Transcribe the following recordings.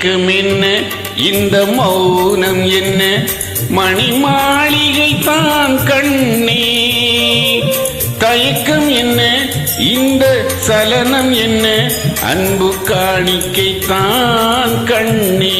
மயக்கம் என்ன இந்த மௌனம் என்ன? மணி மாளிகை தான் கண்ணே. தயக்கம் என்ன? இந்த சலனம் என்ன? அன்பு காணிக்கை தான் கண்ணே.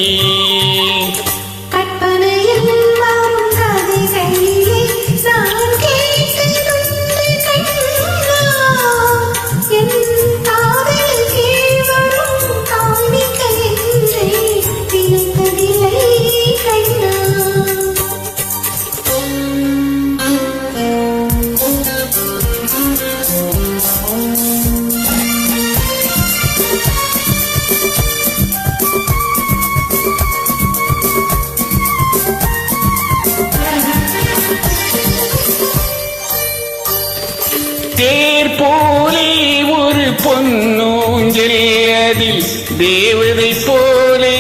தேர் போலே ஒரு பொன்னூஞ்சல் அதில் தேவதை போலே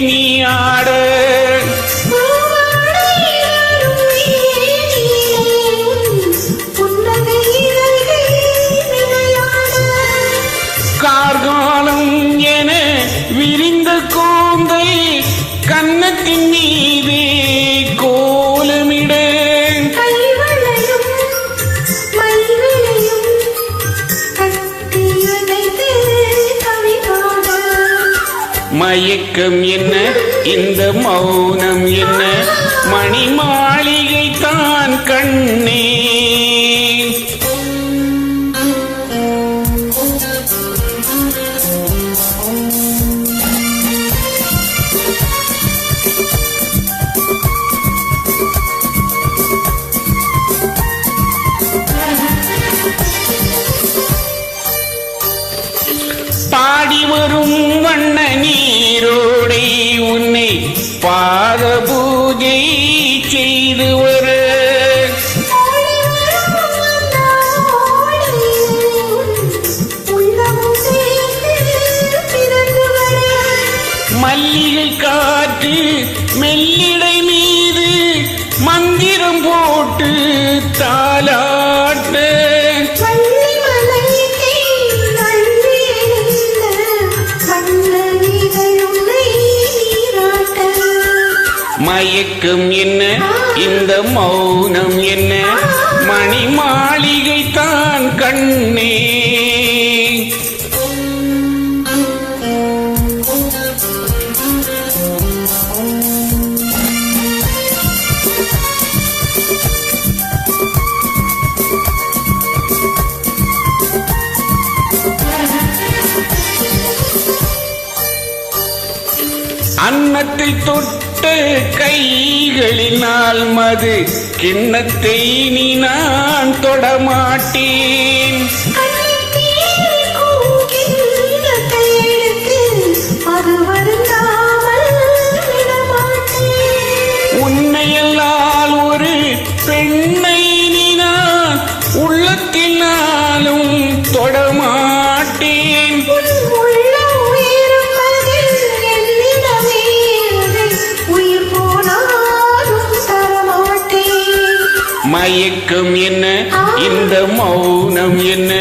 நீ ஆட. கார்காலம் என விரிந்த கூந்தல் கன்னத்தின் மயக்கம் என்ன? இந்த மௌனம் என்ன? மணி மாளிகை தான் கண்ணே. பாடி வரும் வண்ணனி. நீரோடை உன்னை பாத பூஜை செய்து வர. மல்லிகை காற்று மெல்லிடை மீது மந்திரம் போட்டு தாலா மயக்கம் என்ன? இந்த மௌனம் என்ன? மணி மாளிகை தான் கண்ணே. அன்னத்தை தொட்டு கைகளினால் மது கிண்ணத்தை நீ நான் தொடமாட்டேன் மயக்கம் என்ன? இந்த மௌனம் என்ன?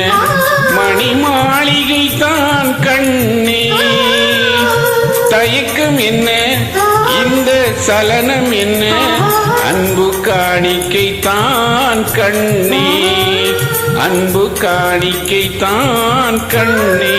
மணி மாளிகை தான் கண்ணே. தயக்கம் என்ன? இந்த சலனம் என்ன? அன்பு காணிக்கை தான் கண்ணே. அன்பு காணிக்கை தான் கண்ணே.